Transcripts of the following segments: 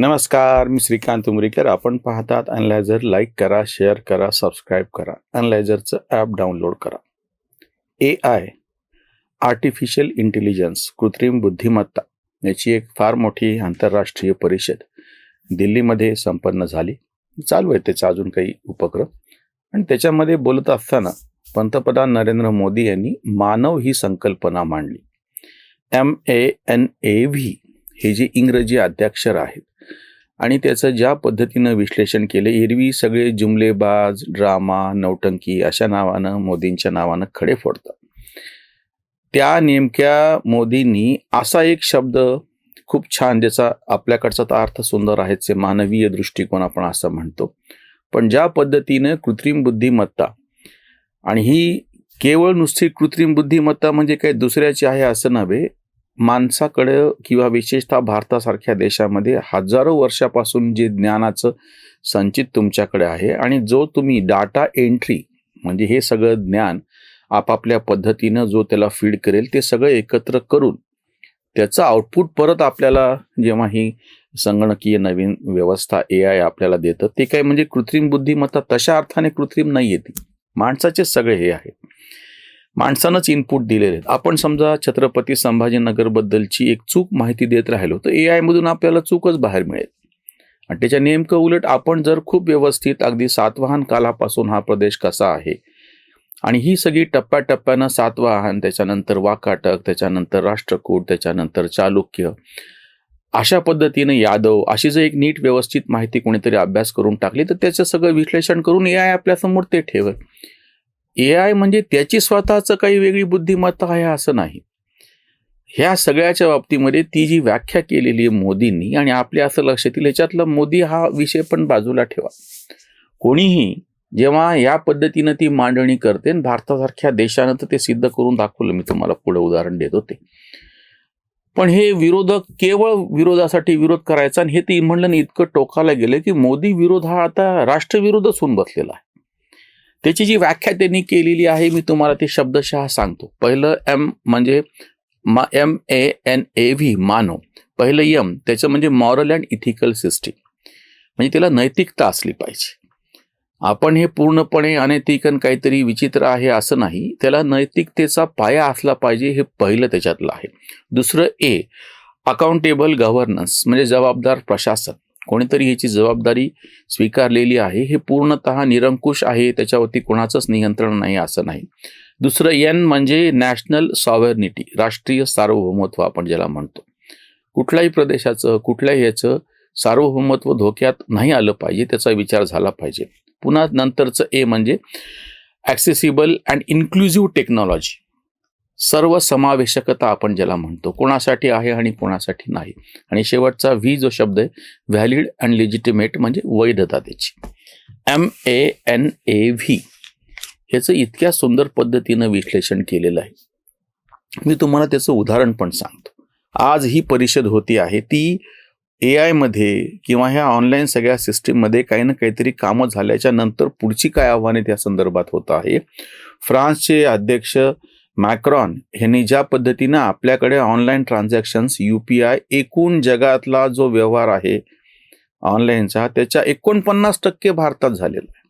नमस्कार मी श्रीकांत उमरीकर. आपण पाहतात अनलायझर लाईक करा शेअर करा सबस्क्राईब करा. अनलायझरचं ॲप डाउनलोड करा. ए आय आर्टिफिशियल इंटेलिजन्स कृत्रिम बुद्धिमत्ता याची एक फार मोठी आंतरराष्ट्रीय परिषद दिल्लीमध्ये संपन्न झाली. चालू आहे त्याचा अजून काही उपक्रम. आणि त्याच्यामध्ये बोलत असताना पंतप्रधान नरेंद्र मोदी यांनी मानव ही संकल्पना मांडली. M A N A V हे जे इंग्रजी आद्याक्षर आहेत आणि त्याचं ज्या पद्धतीनं विश्लेषण केले एरवी सगळे जुमलेबाज ड्रामा नौटंकी अशा नावानं मोदींच्या नावानं खडे फोडतात. त्या नेमक्या मोदींनी असा एक शब्द खूप छान ज्याचा आपल्याकडचा तर अर्थ सुंदर आहेच मानवीय दृष्टिकोन आपण असं म्हणतो. पण ज्या पद्धतीनं कृत्रिम बुद्धिमत्ता आणि ही केवळ नुसती कृत्रिम बुद्धिमत्ता म्हणजे काही दुसऱ्याची आहे असं नव्हे माणसाकडं किंवा विशेषतः भारतासारख्या देशामध्ये हजारो वर्षापासून जे ज्ञानाचं संचित तुमच्याकडे आहे आणि जो तुम्ही डाटा एंट्री म्हणजे हे सगळं ज्ञान आपापल्या पद्धतीनं जो त्याला फीड करेल ते सगळं एकत्र करून त्याचं आउटपुट परत आपल्याला जेव्हा ही संगणकीय नवीन व्यवस्था ए आय आपल्याला देतं ते काय म्हणजे कृत्रिम बुद्धिमत्ता तशा अर्थाने कृत्रिम नाही येते माणसाचे सगळे हे आहे. माणसानंच इनपुट दिलेले आहेत. आपण समजा छत्रपती संभाजीनगरबद्दलची एक चूक माहिती देत राहिलो तर ए आयमधून आपल्याला चूकच बाहेर मिळेल. आणि त्याच्या नेमकं उलट आपण जर खूप व्यवस्थित अगदी सातवाहन कालापासून हा प्रदेश कसा आहे आणि ही सगळी टप्प्याटप्प्यानं सातवाहन त्याच्यानंतर वाकाटक त्याच्यानंतर राष्ट्रकूट त्याच्यानंतर चालुक्य अशा पद्धतीनं यादव अशी जर एक नीट व्यवस्थित माहिती कोणीतरी अभ्यास करून टाकली तर त्याचं सगळं विश्लेषण करून ए आय आपल्यासमोर ते ठेवत ए आय म्हणजे त्याची स्वतःचं काही वेगळी बुद्धिमत्ता आहे असं नाही. ह्या सगळ्याच्या बाबतीमध्ये ती जी व्याख्या केलेली आहे मोदींनी आणि आपल्या असं लक्षात येईल याच्यातलं मोदी हा विषय पण बाजूला ठेवा. कोणीही जेव्हा या पद्धतीनं ती मांडणी करते आणि भारतासारख्या देशानं तर ते सिद्ध करून दाखवलं मी तुम्हाला पुढे उदाहरण देत होते. पण हे विरोधक केवळ विरोधासाठी विरोध करायचा आणि हे ते म्हणलं इतकं टोकाला गेलं की मोदी विरोध हा आता राष्ट्रविरोधच होऊन बसलेला आहे. त्याची जी व्याख्या त्यांनी केलेली आहे मी तुम्हाला ते शब्दशः सांगतो. पहिलं एम म्हणजे मा M A N A V मानव. पहिलं यम त्याचं म्हणजे मॉरल अँड इथिकल सिस्टीम म्हणजे त्याला नैतिकता असली पाहिजे. आपण हे पूर्णपणे अनैतिक काहीतरी विचित्र आहे असं नाही त्याला नैतिकतेचा पाया असला पाहिजे हे पहिलं त्याच्यातलं आहे. दुसरं ए अकाउंटेबल गव्हर्नन्स म्हणजे जबाबदार प्रशासन. कोणीतरी ह्याची जबाबदारी स्वीकारलेली आहे. हे पूर्णतः निरंकुश आहे. त्याच्यावरती कोणाचंच नियंत्रण नाही असं नाही. दुसरं एन म्हणजे नॅशनल सॉव्हर्निटी राष्ट्रीय सार्वभौमत्व आपण ज्याला म्हणतो. कुठल्याही प्रदेशाचं कुठल्याही याचं सार्वभौमत्व धोक्यात नाही आलं पाहिजे त्याचा विचार झाला पाहिजे. पुन्हा नंतरचं ए म्हणजे ॲक्सेसिबल अँड इन्क्लुझिव्ह टेक्नॉलॉजी सर्व समावेशकता आपण ज्याला म्हणतो कोणासाठी आहे आणि कोणासाठी नाही. आणि शेवटचा व्ही जो शब्द आहे व्हॅलिड अँड लिजिटिमेट म्हणजे वैधता त्याची M A N A V. ह्याचं इतक्या सुंदर पद्धतीनं विश्लेषण केलेलं आहे. मी तुम्हाला त्याचं उदाहरण पण सांगतो. आज ही परिषद होती आहे ती ए आयमध्ये किंवा ह्या ऑनलाईन सगळ्या सिस्टीममध्ये काही ना काहीतरी कामं झाल्याच्यानंतर पुढची काय आव्हाने त्या संदर्भात होत आहे? फ्रान्सचे अध्यक्ष मॅक्रॉन ह्यांनी ज्या पद्धतीनं आपल्याकडे online transactions U P I एकूण जगातला जो व्यवहार आहे ऑनलाईनचा त्याच्या एकोणपन्नास टक्के भारतात झालेला आहे.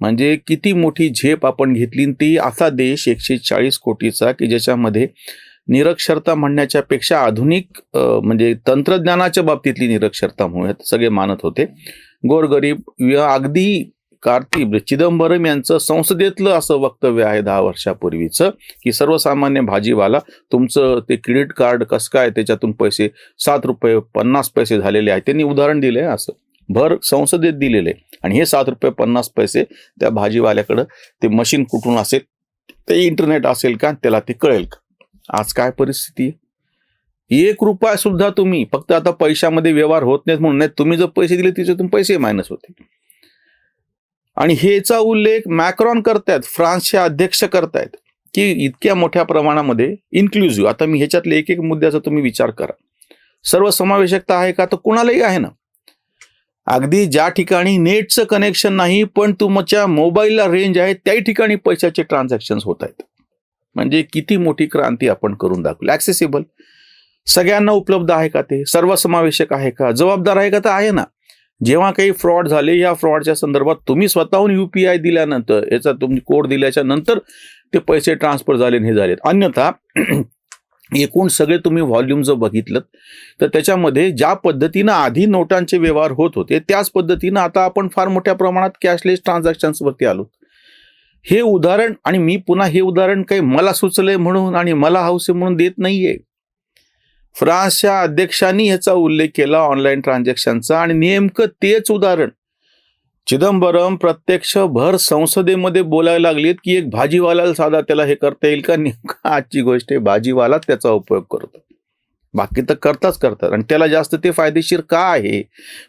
म्हणजे किती मोठी झेप आपण घेतली ती असा देश एकशे चाळीस कोटीचा की ज्याच्यामध्ये निरक्षरता म्हणण्याच्या पेक्षा आधुनिक म्हणजे तंत्रज्ञानाच्या बाबतीतली निरक्षरता म्हणूयात सगळे मानत होते. गोरगरीब अगदी कार्ती म्हणजे चिदंबरम यांचं संसदेतलं असं वक्तव्य आहे दहा वर्षापूर्वीचं की सर्वसामान्य भाजीवाला तुमचं ते क्रेडिट कार्ड कसं काय त्याच्यातून पैसे सात रुपये पन्नास पैसे झालेले आहेत. त्यांनी उदाहरण दिले असं. भर संसदेत दिलेले आणि हे सात रुपये पन्नास पैसे त्या भाजीवाल्याकडं ते मशीन कुठून असेल ते इंटरनेट असेल का त्याला ते कळेल का? आज काय परिस्थिती आहे? एक रुपया सुद्धा तुम्ही फक्त आता पैशामध्ये व्यवहार होत नाहीत म्हणून नाही तुम्ही जर पैसे दिले त्याच्यातून पैसे मायनस होते आणि हेचा उल्लेख मॅक्रॉन करतायत फ्रान्सचे अध्यक्ष करतायत की इतक्या मोठ्या प्रमाणामध्ये इन्क्लुझिव्ह आता मी ह्याच्यातले एक एक मुद्द्याचा तुम्ही विचार करा. सर्व समावेशकता आहे का? तर कुणालाही आहे ना. अगदी ज्या ठिकाणी नेटचं कनेक्शन नाही पण तुमच्या मोबाईलला रेंज आहे त्याही ठिकाणी पैशाचे ट्रान्झॅक्शन होत आहेत. म्हणजे किती मोठी क्रांती आपण करून दाखवली. ॲक्सेसिबल सगळ्यांना उपलब्ध आहे का ते? सर्वसमावेशक आहे का? जबाबदार आहे का? तर आहे ना. जेव्हा काही फ्रॉड झाले या फ्रॉडच्या संदर्भात तुम्ही स्वतःहून यू पी आय दिल्यानंतर याचा तुम्ही कोड दिल्याच्या नंतर ते पैसे ट्रान्सफर झाले हे झालेत. अन्यथा एकूण सगळे तुम्ही व्हॉल्यूम जर बघितलं तर त्याच्यामध्ये ज्या पद्धतीनं आधी नोटांचे व्यवहार होत होते त्याच पद्धतीनं आता आपण फार मोठ्या प्रमाणात कॅशलेस ट्रान्झॅक्शन्सवरती आलो हे उदाहरण आणि मी पुन्हा हे उदाहरण काही मला सुचलंय म्हणून आणि मला हौसे म्हणून देत नाहीये. फ्रान्सच्या अध्यक्षांनी ह्याचा उल्लेख केला ऑनलाईन ट्रान्झॅक्शनचा आणि नेमकं तेच उदाहरण. चिदंबरम प्रत्यक्ष भर संसदेमध्ये बोलायला लागलीत की एक भाजीवाल्याला साधा त्याला हे करता येईल का? नेमकं आजची गोष्ट आहे भाजीवालाच त्याचा उपयोग करतो. बाकी तर करताच करतात. आणि त्याला जास्त ते फायदेशीर का आहे?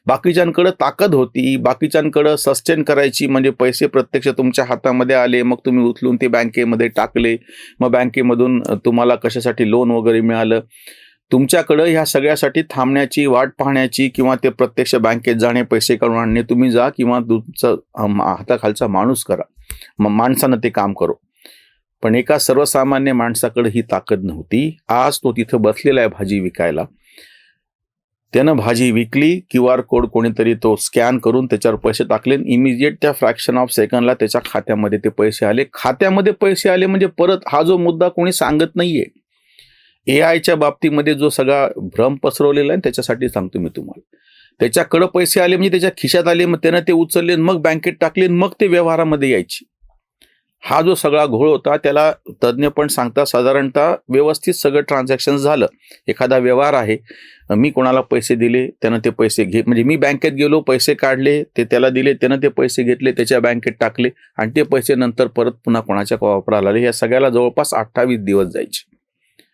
बाकीच्यांकडं ताकद होती. बाकीच्यांकडं सस्टेन करायची म्हणजे पैसे प्रत्यक्ष तुमच्या हातामध्ये आले मग तुम्ही उचलून ते बँकेमध्ये टाकले. मग बँकेमधून तुम्हाला कशासाठी लोन वगैरे मिळालं? तुमच्याकडं ह्या सगळ्यासाठी थांबण्याची वाट पाहण्याची किंवा ते प्रत्यक्ष बँकेत जाणे पैसे काढून आणणे तुम्ही जा किंवा तुमचं हाताखालचा माणूस करा. मग माणसानं ते काम करो. पण एका सर्वसामान्य माणसाकडे ही ताकद नव्हती. आज तो तिथं बसलेला आहे भाजी विकायला. त्यानं भाजी विकली क्यू आर कोड कोणीतरी तो स्कॅन करून त्याच्यावर पैसे टाकले इमिजिएट त्या फ्रॅक्शन ऑफ सेकंडला त्याच्या खात्यामध्ये ते पैसे आले. खात्यामध्ये पैसे आले म्हणजे परत हा जो मुद्दा कोणी सांगत नाहीये. ए आयच्या बाबतीमध्ये जो सगळा भ्रम पसरवलेला आहे त्याच्यासाठी सांगतो मी तुम्हाला. त्याच्याकडं पैसे आले म्हणजे त्याच्या खिशात आले मग त्यानं ते उचलले मग बँकेत टाकले मग ते व्यवहारामध्ये यायचे. हा जो सगळा घोळ होता त्याला तज्ज्ञ पण सांगता साधारणतः व्यवस्थित सगळं ट्रान्झॅक्शन झालं. एखादा व्यवहार आहे मी कोणाला पैसे दिले त्यानं ते पैसे घे म्हणजे मी बँकेत गेलो पैसे काढले ते त्याला दिले त्यानं ते पैसे घेतले त्याच्या बँकेत टाकले आणि ते पैसे नंतर परत पुन्हा कोणाच्या वापराला आले या सगळ्याला जवळपास अठ्ठावीस दिवस जायचे.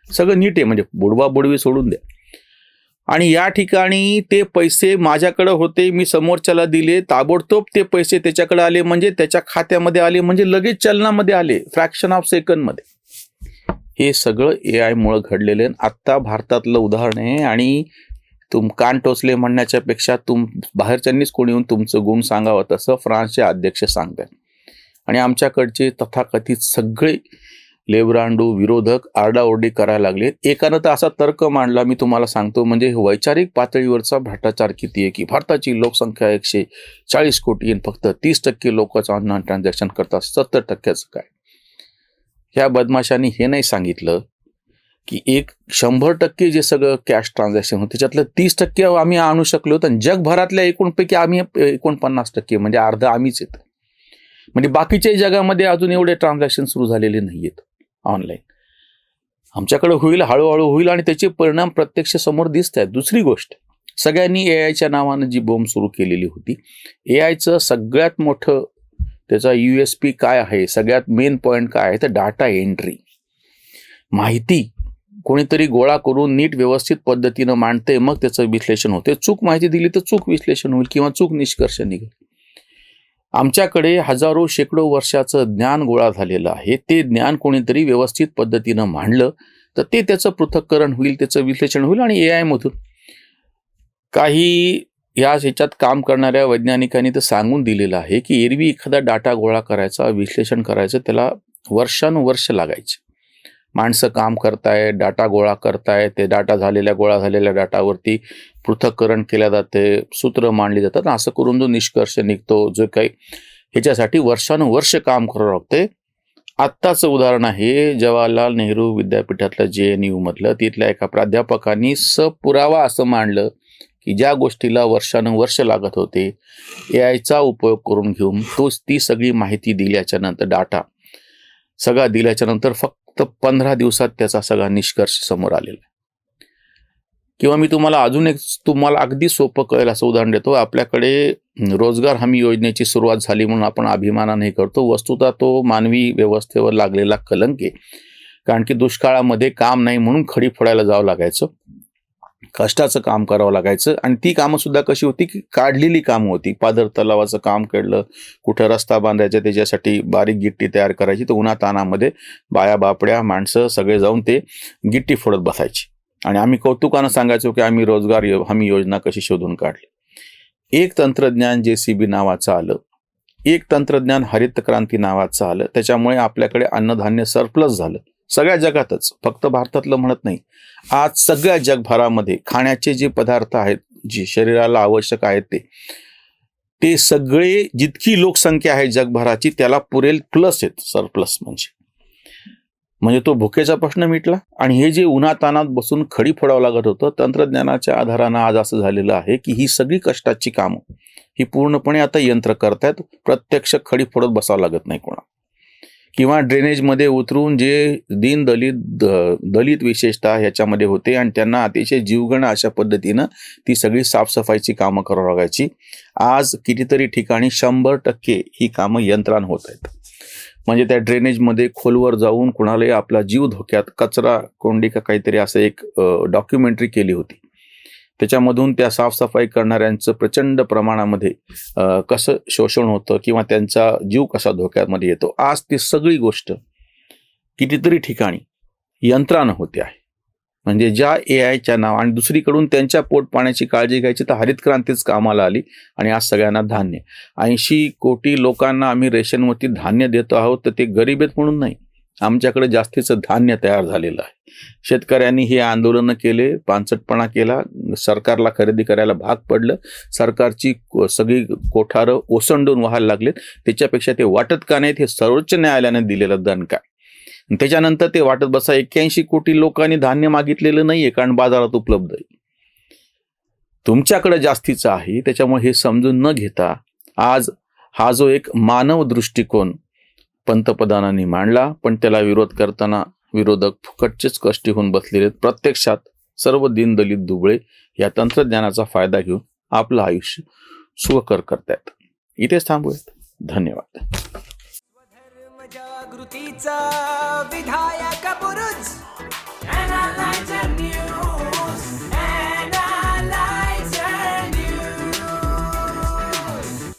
सगळं नीट आहे म्हणजे बुडवा बुडवी सोडून द्या. आणि या ठिकाणी ते पैसे माझ्याकडे होते मी समोरच्याला दिले ताबडतोब ते पैसे त्याच्याकडे आले म्हणजे त्याच्या खात्यामध्ये आले म्हणजे लगेच चलनामध्ये आले फ्रॅक्शन ऑफ सेकंडमध्ये हे सगळं ए आयमुळं घडलेलं आहे. आत्ता भारतातलं उदाहरण आहे आणि तुम कान टोचले म्हणण्याच्या पेक्षा तुम बाहेरच्यांनीच कोणी येऊन तुमचं गुण सांगावं तसं फ्रान्सचे अध्यक्ष सांगतात आणि आमच्याकडचे तथाकथित सगळे लेबरांडू विरोधक आरडाओरडी करायला लागले. एकानं तर असा तर्क मांडला मी तुम्हाला सांगतो म्हणजे वैचारिक पातळीवरचा भ्रष्टाचार किती आहे की भारताची लोकसंख्या एकशे चाळीस कोटी आणि फक्त तीस टक्के लोकच ऑनलाईन ट्रान्झॅक्शन करतात सत्तर टक्क्याचं काय? ह्या बदमाशांनी हे नाही सांगितलं की एक शंभर टक्के जे सगळं कॅश ट्रान्झॅक्शन होतं त्याच्यातलं तीस टक्के आम्ही आणू शकलो तर जगभरातल्या एकूणपैकी आम्ही एकोणपन्नास टक्के म्हणजे अर्धा आम्हीच येतं. म्हणजे बाकीच्याही जगामध्ये अजून एवढे ट्रान्झॅक्शन सुरू झालेले नाही आहेत ऑनलाईन आमच्याकडे होईल हळूहळू होईल आणि त्याचे परिणाम प्रत्यक्ष समोर दिसत आहेत. दुसरी गोष्ट सगळ्यांनी ए आयच्या नावानं जी बोंब सुरू केलेली होती ए आयचं सगळ्यात मोठं त्याचा यू एस पी काय आहे सगळ्यात मेन पॉईंट काय आहे तर डाटा एंट्री माहिती कोणीतरी गोळा करून नीट व्यवस्थित पद्धतीनं मांडते मग त्याचं विश्लेषण होते. चूक माहिती दिली तर चूक विश्लेषण होईल किंवा चूक निष्कर्ष निघेल. आमच्याकडे हजारो शेकडो वर्षाचं ज्ञान गोळा झालेलं आहे. ते ज्ञान कोणीतरी व्यवस्थित पद्धतीनं मांडलं तर ते त्याचं पृथक्करण होईल त्याचं विश्लेषण होईल आणि ए आयमधून काही या ह्याच्यात काम करणाऱ्या वैज्ञानिकांनी तर सांगून दिलेलं आहे की एरवी एखादा डाटा गोळा करायचा विश्लेषण करायचं त्याला वर्षानुवर्ष लागायचे. माणसं काम करताय डाटा गोळा करताय ते डाटा झालेल्या गोळा झालेल्या डाटावरती पृथक्करण केल्या जाते सूत्र मांडली जातात. असं करून जो निष्कर्ष निघतो जो काही ह्याच्यासाठी वर्षानुवर्ष काम करावं लागते आत्ताचं उदाहरण आहे जवाहरलाल नेहरू विद्यापीठातलं जे एन यू मधलं तिथल्या एका प्राध्यापकांनी सपुरावा असं मांडलं की ज्या गोष्टीला वर्षानुवर्ष लागत होते ए आयचा उपयोग करून घेऊन तोच ती सगळी माहिती दिल्याच्या नंतर डाटा सगळा दिल्याच्या नंतर फक्त पंधरा दिवसात त्याचा सगळा निष्कर्ष समोर आलेला आहे. किंवा मी तुम्हाला अजून एक तुम्हाला अगदी सोपं कळेल असं उदाहरण देतो. आपल्याकडे रोजगार हमी योजनेची सुरुवात झाली म्हणून आपण अभिमानाने करतो. वस्तुता तो मानवी व्यवस्थेवर लागलेला कलंक आहे. कारण की दुष्काळामध्ये काम नाही म्हणून खडी फोडायला जावं लागायचं. कष्टाचं काम करावं लागायचं. आणि ती कामं सुद्धा कशी होती की काढलेली कामं होती. पादर तलावाचं काम केलं कुठं रस्ता बांधायचा त्याच्यासाठी बारीक गिट्टी तयार करायची तर उन्हातानामध्ये बाया बापड्या माणसं सगळे जाऊन ते गिट्टी फोडत बसायची. आणि आम्ही कौतुकानं सांगायचो की आम्ही रोजगार यो- हमी योजना कशी शोधून काढली. एक तंत्रज्ञान जे सी बी नावाचं आलं एक तंत्रज्ञान हरित क्रांती नावाचं आलं त्याच्यामुळे आपल्याकडे अन्नधान्य सरप्लस झालं. सगळ्या जगातच फक्त भारतातलं म्हणत नाही. आज सगळ्या जगभरामध्ये खाण्याचे जे पदार्थ आहेत जे शरीराला आवश्यक आहेत ते ते सगळे जितकी लोकसंख्या आहे जगभराची त्याला पुरेल प्लस आहेत सर प्लस म्हणजे. म्हणजे तो भुकेचा प्रश्न मिटला आणि हे जे उन्हातानात बसून खडी फोडावं लागत होतं तंत्रज्ञानाच्या आधारानं आज असं झालेलं आहे की ही सगळी कष्टाची कामं ही पूर्णपणे आता यंत्र करतायत प्रत्यक्ष खडी फोडत बसावं लागत नाही कोणा किंवा ड्रेनेजमध्ये उतरून जे दीन दलित द- दलित विशेषतः ह्याच्यामध्ये होते आणि त्यांना अतिशय जीवघण अशा पद्धतीनं ती सगळी साफसफाईची कामं करावं लागायची. आज कितीतरी ठिकाणी शंभर टक्के ही कामं यंत्रान होत आहेत. म्हणजे त्या ड्रेनेजमध्ये खोलवर जाऊन कुणालाही आपला जीव धोक्यात कचरा कोंडी का काहीतरी असं एक डॉक्युमेंटरी केली होती. त्याच्यामधून त्या साफसफाई करणाऱ्यांचं प्रचंड प्रमाणामध्ये कसं शोषण होतं किंवा त्यांचा जीव कसा धोक्यामध्ये येतो आज ती सगळी गोष्ट कितीतरी ठिकाणी यंत्रानं होते आहे. म्हणजे ज्या ए आयच्या नाव आणि दुसरीकडून त्यांच्या पोट पाण्याची काळजी घ्यायची तर हरित क्रांतीच कामाला आली आणि आज सगळ्यांना धान्य. ऐंशी कोटी लोकांना आम्ही रेशनवरती धान्य देतो आहोत तर ते गरीब आहेत म्हणून नाही. आमच्याकडे जास्तीचं धान्य तयार झालेलं आहे. शेतकऱ्यांनी हे आंदोलनं केले पानसटपणा केला सरकारला खरेदी करायला भाग पडलं सरकारची सगळी कोठारं ओसंडून व्हायला लागलेत. त्याच्यापेक्षा ते वाटत का नाहीत हे सर्वोच्च न्यायालयाने दिलेलं दण काय त्याच्यानंतर ते वाटत बसा एक्क्याऐंशी कोटी लोकांनी धान्य मागितलेलं नाहीये कारण बाजारात उपलब्ध आहे. तुमच्याकडे जास्तीचं आहे त्याच्यामुळे हे समजून न घेता आज हा जो एक मानव दृष्टिकोन पंतप्रधानांनी मांडला पण त्याला विरोध करताना विरोधक फुकटचेच कष्टी होऊन बसलेले प्रत्यक्षात सर्व दिनदलित दुबळे या तंत्रज्ञानाचा फायदा घेऊन आपलं आयुष्य सुखकर करतायत. इथेच थांबूयात. धन्यवाद.